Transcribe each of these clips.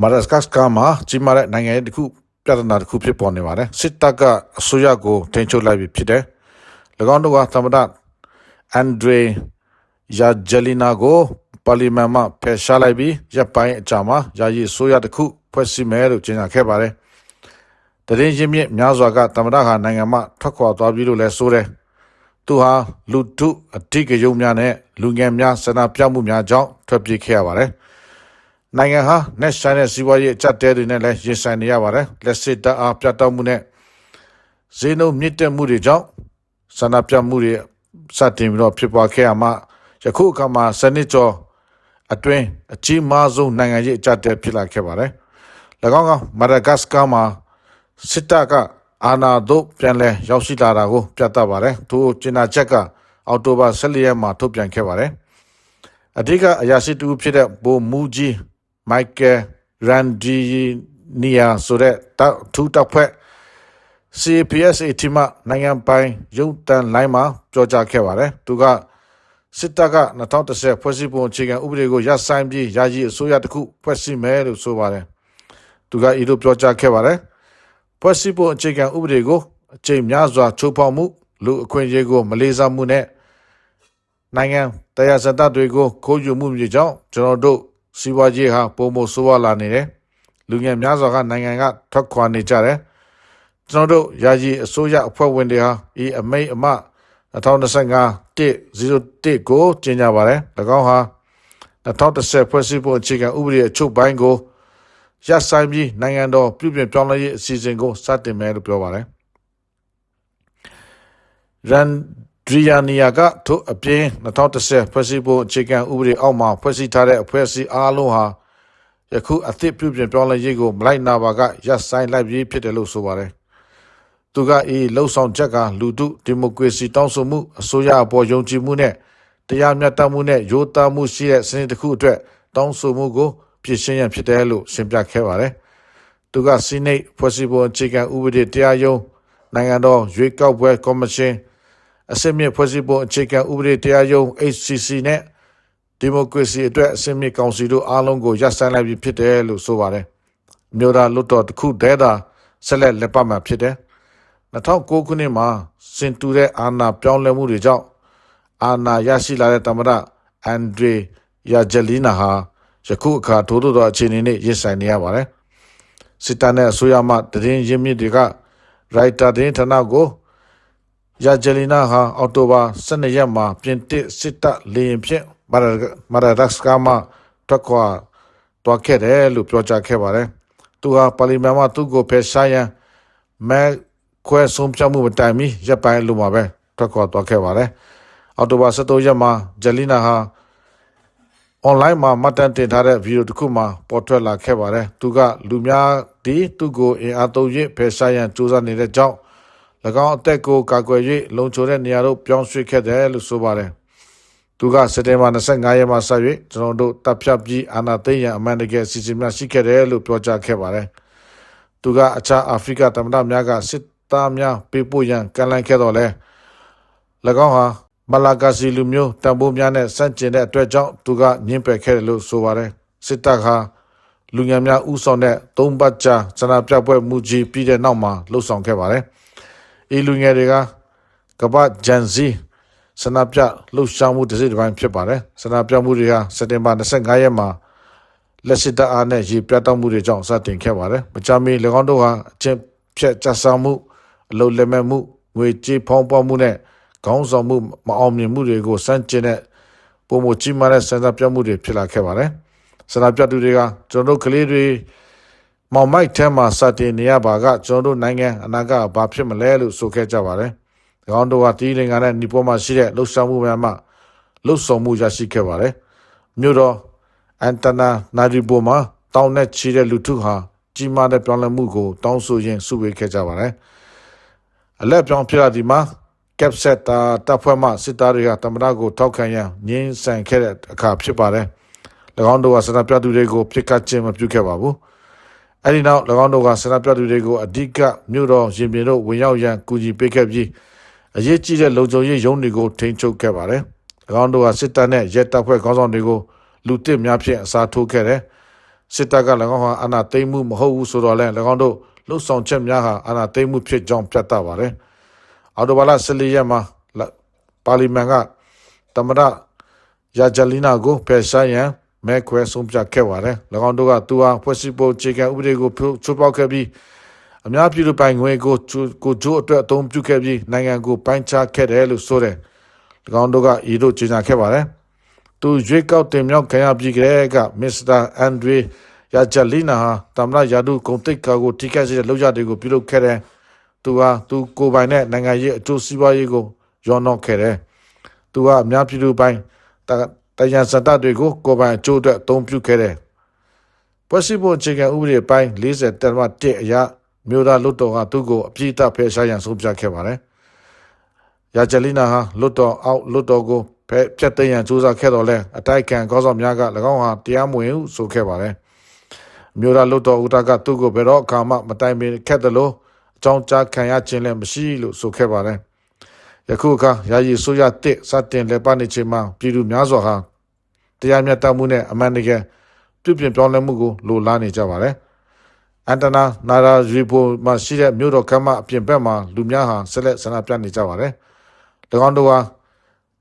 မာဒဂတ်စကာမှာကြီးမားတဲ့နိုင်ငံရေးတစ်ခုပြဿနာတစ်ခုဖြစ်ပေါ်နေပါတယ်စစ်တပ်ကအစိုးရကိုထိန်းချုပ်လိုက်ပြီဖြစ်တယ်၎င်းတို့ကသမ္မတအန်ဒရေယာဂျယ်လီနာကိုပါလီမန်မှာဖယ်ရှားလိုက်ပြီးရပ်ပိုင်းအကြာမှာယာယီအစိုးရတစ်ခုဖွဲ့စည်းမယ်လို့ကြေညာခဲ့ပါတယ်တရင်ရင်းမြစ်များစွာကသမ္မတဟာနိုင်ငံမှာထွက်ခွာသွားပြီလို့လည်းဆိုတယ်သူဟာလူထုအဓိကယုံများနဲ့လူငယ်များဆန္ဒပြမှုများကြောင့်ထွက်ပြေးခဲ့ရပါတယ်။ နိုင်ငံဟာနဲ့ဆိုင်တဲ့စီးပွားရေးအကျပ်တဲတွေနဲ့လည်းရင်ဆိုင်နေရပါတယ်။လက်စစ်တပ်အားပြတ်တောက်မှုနဲ့ဈေးနှုန်းမြင့်တက်မှုတွေကြောင့်ဆန္ဒပြမှုတွေစတင်ပြီးတော့ဖြစ်ပွားခဲ့ရမှာယခုအခါမှာစနစ်ကျော်အတွင်းအကြီးမားဆုံးနိုင်ငံရေးအကျပ်တဲဖြစ်လာခဲ့ပါတယ်။၎င်းကမာဒဂတ်စကာမှာစစ်တပ်ကအာဏာသို့ပြန်လည်ရောက်ရှိလာတာကိုပြသပါတယ်။သူကျင်းနာချက်ကအောက်တိုဘာ14ရက်မှာထုတ်ပြန်ခဲ့ပါတယ်။အဓိကအရာရှိတူဖြစ်တဲ့ဘိုမူဂျီ မိုက်ကယ်ရန်ဒီနီယာဆိုတဲ့တပ်ထူတပ်ဖွဲ့ CPSA တီမနိုင်ငံပိုင်ရုပ်တံလိုင်းမှာပြောကြားခဲ့ပါတယ်။သူကစစ်တပ်က2010ဖွဲ့စည်းပုံအခြေခံဥပဒေကိုရပ်ဆိုင်းပြီးယာယီအစိုးရတစ်ခုဖွဲ့စည်းမယ်လို့ဆိုပါတယ်။သူကဤလိုပြောကြားခဲ့ပါတယ်။ဖွဲ့စည်းပုံအခြေခံဥပဒေကိုအချိန်များစွာချိုးဖောက်မှုလူအခွင့်အရေးကိုမလေးစားမှုနဲ့နိုင်ငံတရားစတတွေကိုခိုးယူမှုမျိုးကြောင့်ကျွန်တော်တို့ စီးပွားရေးဟာပုံမဆိုးဝါးလာနေတယ်။လူငယ်များစွာကနိုင်ငံကထွက်ခွာနေကြတယ်။ကျွန်တော်တို့ယာယီအစိုးရအဖွဲ့ဝင်တွေဟာဤအမိတ်အမ2025 101ကိုကျင်းကြပါတယ်။၎င်းဟာ2010ဖွဲ့စည်းပုံအခြေခံဥပဒေအချုပ်ပိုင်းကိုရပ်ဆိုင်းပြီးနိုင်ငံတော်ပြုပြင်ပြောင်းလဲရေးအစီအစဉ်ကိုစတင်မယ်လို့ပြောပါတယ်။ရန် ဒရီယာနီယာကထို့အပြင်2010ဖွဲ့စည်းပုံအခြေခံဥပဒေအောက်မှာဖွဲ့စည်းထားတဲ့အဖွဲ့အစည်းအားလုံးဟာယခုအသစ်ပြုပြင်ပြောင်းလဲရေးကိုမလိုက်နာပါကရပ်ဆိုင်းလိုက်ပြီးဖြစ်တယ်လို့ဆိုပါတယ်။သူကဤလှုပ်ဆောင်ချက်ကလူထုဒီမိုကရေစီတောင်းဆိုမှုအစိုးရအပေါ်ယုံကြည်မှုနဲ့တရားမျှတမှုနဲ့ရိုးသားမှုရှိတဲ့စနစ်တစ်ခုအတွက်တောင်းဆိုမှုကိုပြင်ဆင်ရန်ဖြစ်တယ်လို့ရှင်းပြခဲ့ပါတယ်။သူကစီနိတ်ဖွဲ့စည်းပုံအခြေခံဥပဒေတရားရုံးနိုင်ငံတော်ရွေးကောက်ပွဲကော်မရှင် အစစ်မြစ်ဖွဲ့စည်းပုံအခြေခံဥပဒေတရားရုံး HCC နဲ့ဒီမိုကရေစီအတွက်အစစ်မြစ်ကောင်စီတို့အားလုံးကိုရပ်ဆိုင်းလိုက်ပြီးဖြစ်တယ်လို့ဆိုပါတယ်။မြို့သားလွတ်တော်တစ်ခုတည်းသာဆက်လက်လက်ပတ်မှာဖြစ်တယ်။2009ခုနှစ်မှာစင်တူတဲ့အာဏာပြောင်းလဲမှုတွေကြောင့်အာဏာရရှိလာတဲ့သမ္မတအန်ဒရေယာဂျယ်လီနာဟာယခုအခါထိုးထိုးသောအခြေအနေနဲ့ရင်ဆိုင်နေရပါတယ်။စစ်တပ်နဲ့အစိုးရမှတည်င်းရင်းမြစ်တွေကရိုက်တာတင်းဌာနကို ယာဂျယ်လီနာဟာအော်တိုဘာ12ရက်မှာပြင်တစ်စစ်တပ်လေရင်ဖြင့်မာရာဒက်စကာမှာထွက်ခွာတွားခဲ့တယ်လို့ပြောကြားခဲ့ပါတယ်။သူဟာပါလီမန်မှာသူ့ကိုဖယ်ရှားရန်မဲခွဲဆုံးဖြတ်မှုမတိုင်မီရပ်ပိုင်းလိုမှာပဲထွက်ခွာသွားခဲ့ပါတယ်။အော်တိုဘာ17ရက်မှာဂျယ်လီနာဟာအွန်လိုင်းမှာမှတ်တမ်းတင်ထားတဲ့ဗီဒီယိုတစ်ခုမှာပေါ်ထွက်လာခဲ့ပါတယ်။သူကလူများဒီသူ့ကိုအင်အားသုံးရဖယ်ရှားရန်ကြိုးစားနေတဲ့ကြောင့်၎ င်းအသက်ကိုကာကွယ်၍လုံခြုံတဲ့နေရာသို့ပြောင်းရွှေ့ခဲ့တယ်လို့ဆိုပါတယ်။သူကစက်တင်ဘာ25ရက်မှာစ၍ကျွန်တော်တို့တပ်ဖြတ်ပြီးအာဏာသိမ်းရန်အမှန်တကယ်စီစဉ်များရှိခဲ့တယ်လို့ပြောကြားခဲ့ပါတယ်။သူကအခြားအာဖရိကသမ္မတများကစစ်သားများပေးပို့ရန်ကန့်လန့်ခဲ့တော့လဲ၎င်းဟာမလာဂါစီလူမျိုးတံပိုးများနဲ့စန့်ကျင်တဲ့အတွက်ကြောင့်သူကညှင်းပယ်ခဲ့တယ်လို့ဆိုပါတယ်။စစ်တပ်ဟာလူငယ်များဥဆောင်တဲ့သုံးပတ်ကြာစနာပြပွဲမှုကြီးပြီးတဲ့နောက်မှာလှုပ်ဆောင်ခဲ့ပါတယ်။ ဤလူငယ်တွေကကပတ်ဂျန်စီစနပြလှုပ်ရှားမှုတစ်စိတ်တစ်ပိုင်းဖြစ်ပါတယ်စနပြမှုတွေဟာစက်တင်ဘာ25ရက်မှာလက်ရှိတအားနဲ့ရေပြတ်တောက်မှုတွေကြောင့်စတင်ခဲ့ပါတယ်မကြမီ၎င်းတို့ဟာအချင်းဖြတ်ကြဆာမှုအလုလက်မဲ့မှုငွေကြေးဖောင်းပွားမှုနဲ့ခေါင်းဆောင်မှုမအောင်မြင်မှုတွေကိုစန့်ကျင်တဲ့ပုံမကြီးမားတဲ့စံစာပြမှုတွေဖြစ်လာခဲ့ပါတယ်စနပြသူတွေကကျွန်တော်တို့ကလေးတွေ မောင်မိုက်ထဲမှာစတင်နေရပါကကျွန်တော်တို့နိုင်ငံအနာဂတ်ဘာဖြစ်မလဲလို့ဆိုခဲ့ကြပါတယ်။၎င်းတို့ကတီးလင်ကနဲ့နီပေါ်မှာရှိတဲ့လှုပ်ရှားမှုများမှလှုပ်ဆောင်မှုရရှိခဲ့ပါတယ်။မြို့တော်အန်တနာနာရီဘောမှာတောင်းနဲ့ချီတဲ့လူထုဟာကြီးမားတဲ့ပြောင်းလဲမှုကိုတောင်းဆိုရင်းစုဝေးခဲ့ကြပါတယ်။အလက်ပြောင်းဖြစ်လာဒီမှာကက်ဆက်တာတပ်ဖွဲ့မှစစ်သားတွေကတမနာကိုထောက်ခံရန်ငင်းဆန်ခဲ့တဲ့အခါဖြစ်ပါတယ်။၎င်းတို့ကစနပြသူတွေကိုပြစ်ကတ်ခြင်းမပြုခဲ့ပါဘူး။ အဲဒီနောက်၎င်းတို့ကဆန္ဒပြသူတွေကိုအဓိကမြို့တော်ရင်ပြင်တို့ဝင်ရောက်ရန်ကူညီပေးခဲ့ပြီးအရေးကြီးတဲ့လုံခြုံရေးရုံးတွေကိုထိန်းချုပ်ခဲ့ပါတယ်။၎င်းတို့ကစစ်တပ်နဲ့ရဲတပ်ဖွဲ့ခေါင်းဆောင်တွေကိုလူတစ်များဖြင့်အစားထိုးခဲ့တယ်။စစ်တပ်က၎င်းဟာအာဏာသိမ်းမှုမဟုတ်ဘူးဆိုတော့လဲ၎င်းတို့လှုပ်ဆောင်ချက်များဟာအာဏာသိမ်းမှုဖြစ်ကြောင်းပြသပါတယ်အော်တိုဘာလ14ရက်မှာပါလီမန်ကတမရယာဂျလီနာကိုဖယ်ရှားရန် မဲခွဲဆုံးဖြတ်ခဲ့ပါတယ်၎င်းတို့ကသူဟာဖွဲ့စည်းပုံအခြေခံဥပဒေကိုချိုးဖောက်ခဲ့ပြီးအများပြည်သူပိုင်ငွေကိုကိုဂျိုးအတွက်အသုံးပြုခဲ့ပြီးနိုင်ငံကိုပိုင်းခြားခဲ့တယ်လို့ဆိုတယ်၎င်းတို့ကဤသို့ကြေညာခဲ့ပါတယ်သူရွေးကောက်တင်မြောက်ခံရပြီးကလေးကမစ္စတာအန်ဒရီယာဂျလီနာဟာတမရယာဒုဂုံတိတ်ကာကိုထိခိုက်စေတဲ့လောက်ရတွေကိုပြုလုပ်ခဲ့တယ်သူဟာသူကိုပိုင်တဲ့နိုင်ငံရေးအကျိုးစီးပွားရေးကိုရောနှောက်ခဲ့တယ်သူကအများပြည်သူပိုင် တယံစတတွေကိုကိုပိုင်အကျိုးအတွက်အသုံးပြုခဲ့တယ်ဖွဲ့စည်းပုံအခြေခံဥပဒေပိုင်း40တက်မှ1အရာမြို့သားလွတ်တော်ကသူ့ကိုအပြည့်အဖယ်ရှားရန်ဆုံးဖြတ်ခဲ့ပါတယ်ယာဂျလီနာဟာလွတ်တော်အောက်လွတ်တော်ကိုဖက်ပြတ်သိမ်းရန်ကြိုးစားခဲ့တော်လဲအတိုက်ခံကောင်းဆောင်များက၎င်းဟာတရားမဝင်ဟုဆိုခဲ့ပါတယ်မြို့သားလွတ်တော်ဦးတာကသူ့ကိုဘယ်တော့အခါမှမတိုင်ပင်ခဲ့တယ်လို့အကြောင်းကြားခံရခြင်းလည်းမရှိလို့ဆိုခဲ့ပါတယ် ယခုအခါယာယီဆိုရတစ်စတင်လက်ပါနေခြင်းမှာပြည်သူများစွာဟာတရားမျှတမှုနဲ့အမှန်တကယ်ပြုပြင်ပြောင်းလဲမှုကိုလိုလားနေကြပါတယ်အန်တနာနာရာရီပိုမှာရှိတဲ့မြို့တော်ကမ်းမအပြင်ဘက်မှာလူများဟာဆက်လက်ဆန္ဒပြနေကြပါတယ်။၎င်းတို့ဟာ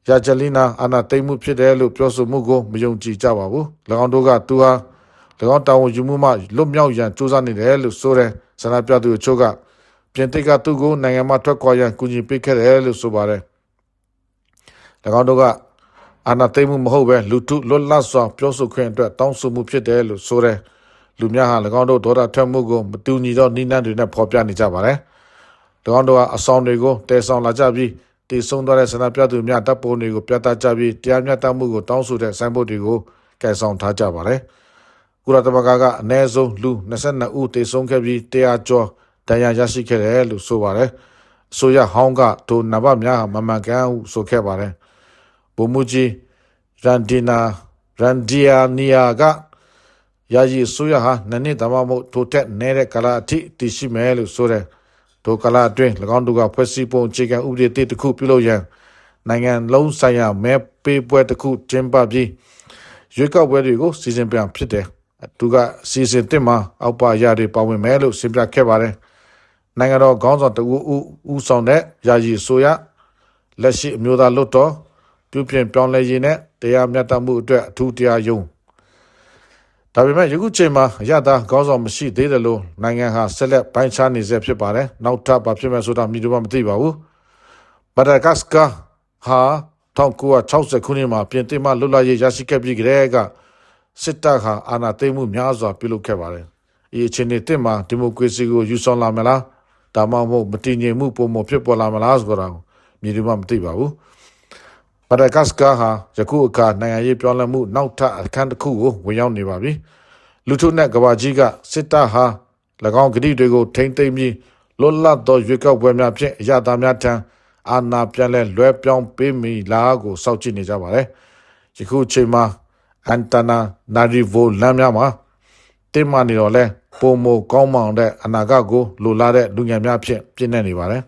ယာဂျလီနာအနာသိမ့်မှုဖြစ်တယ်လို့ပြောဆိုမှုကိုမယုံကြည်ကြပါဘူး။၎င်းတို့ကသူဟာ၎င်းတာဝန်ယူမှုမှလွတ်မြောက်ရန်စူးစမ်းနေတယ်လို့ဆိုတဲ့ဆန္ဒပြသူအချို့က ပြင်သစ်ကသူ့ကိုနိုင်ငံမှာထွက်ခွာရန်ကူညီပေးခဲ့တယ်လို့ဆိုပါတယ်။၎င်းတို့ကအာဏာသိမ်းမှုမဟုတ်ပဲလူထုလွတ်လပ်စွာပြောဆိုခွင့်အတွက်တောင်းဆိုမှုဖြစ်တယ်လို့ဆိုတဲ့လူများဟာ၎င်းတို့ဒေါ်တာထွက်မှုကိုမတူညီသောနိနန်းတွေနဲ့ဖော်ပြနေကြပါတယ်။၎င်းတို့ကအဆောင်တွေကိုတည်ဆောင်လာကြပြီးတည်ဆုံသွားတဲ့ဆန္ဒပြသူများတပ်ပုံတွေကိုပြသကြပြီးတရားမျှတမှုကိုတောင်းဆိုတဲ့ဆိုင်းဘုတ်တွေကိုကဲဆောင်ထားကြပါတယ်။ကုလသမဂ္ဂကအနည်းဆုံးလူ22ဦးတည်ဆုံခဲ့ပြီးတရားကျော်တ ရားရရှိခဲ့တယ်လို့ဆိုပါတယ်။အစိုးရဟောင်းကဒိုနဘများဟာမမှန်ကန်ဟုဆိုခဲ့ပါတယ်။ဗိုလ်မှူးကြီးရန်ဒီနာရန်ဒီယာနီယာကယာယီဆိုရဟာနနှစ်တမမို့ထိုတက်နေတဲ့ကာလအထိတည်ရှိမယ်လို့ဆိုတဲ့ဒိုကာလအတွင်း၎င်းတို့ကဖွဲ့စည်းပုံအခြေခံဥပဒေတစ်ခုပြုလုပ်ရန်နိုင်ငံလုံးဆိုင်ရာမဲပေးပွဲတစ်ခုကျင်းပပြီးရွေးကောက်ပွဲတွေကိုစီစဉ်ပြန်ဖြစ်တယ်သူကစီစဉ်တင်မှာအောက်ပါရတွေပါဝင်မယ်လို့ရှင်းပြခဲ့ပါတယ် နိုင်ငံတော်ခေါင်းဆောင်တဦးဦးဦးဆောင်တဲ့ယာယီဆိုရလက်ရှိအမျိုးသားလွတ်တော်ပြုပြင်ပြောင်းလဲရေးနဲ့တရားမျှတမှုအတွက်အထူးတရားရုံးဒါပေမဲ့ယခုချိန်မှာရတာခေါင်းဆောင်မရှိသေးတယ်လို့နိုင်ငံဟာဆက်လက်ပိုင်းခြားနေဆဲဖြစ်ပါတယ်နောက်ထပ်ဘာဖြစ်မယ်ဆိုတာမြည်တော့မသိပါဘူးမဒါဂတ်စကာဟာ1960ခုနှစ်မှာပြင်သစ်မှလွတ်လပ်ရေးရရှိခဲ့ပြီးကြတဲ့ကစစ်တပ်ဟာအာဏာသိမ်းမှုများစွာပြုလုပ်ခဲ့ပါတယ်။ဒီအခြေအနေတစ်မှာဒီမိုကရေစီကိုယူဆောင်လာမလား ဒါမှမဟုတ်မတည်ငြိမ်မှုပုံမဖြစ်ပေါ်လာမလားဆိုတာကိုမြည်တော့မသိပါဘူး။မဒါဂတ်စကာဟာယခုအခါနိုင်ငံရေးပြောင်းလဲမှုနောက်ထပ်အခန်းတစ်ခုကိုဝင်ရောက်နေပါပြီ။လူထုနဲ့ကဘာကြီးကစစ်တပ်ဟာ၎င်းဂတိတွေကိုထိမ့်သိမ်းပြီးလွတ်လပ်သောရွေးကောက်ပွဲများဖြင့်အရသာများထံအာဏာပြန်လဲလွှဲပြောင်းပေးမိလားကိုစောင့်ကြည့်နေကြပါတယ်။ယခုချိန်မှာအန်တနာနာရီဗိုလမ်းများမှာ တင်မနေတော့လဲပုံမကောင်းမောင်တဲ့အနာဂတ်ကိုလိုလားတဲ့လူငယ်များဖြင့်ပြည့်နေနေပါတယ်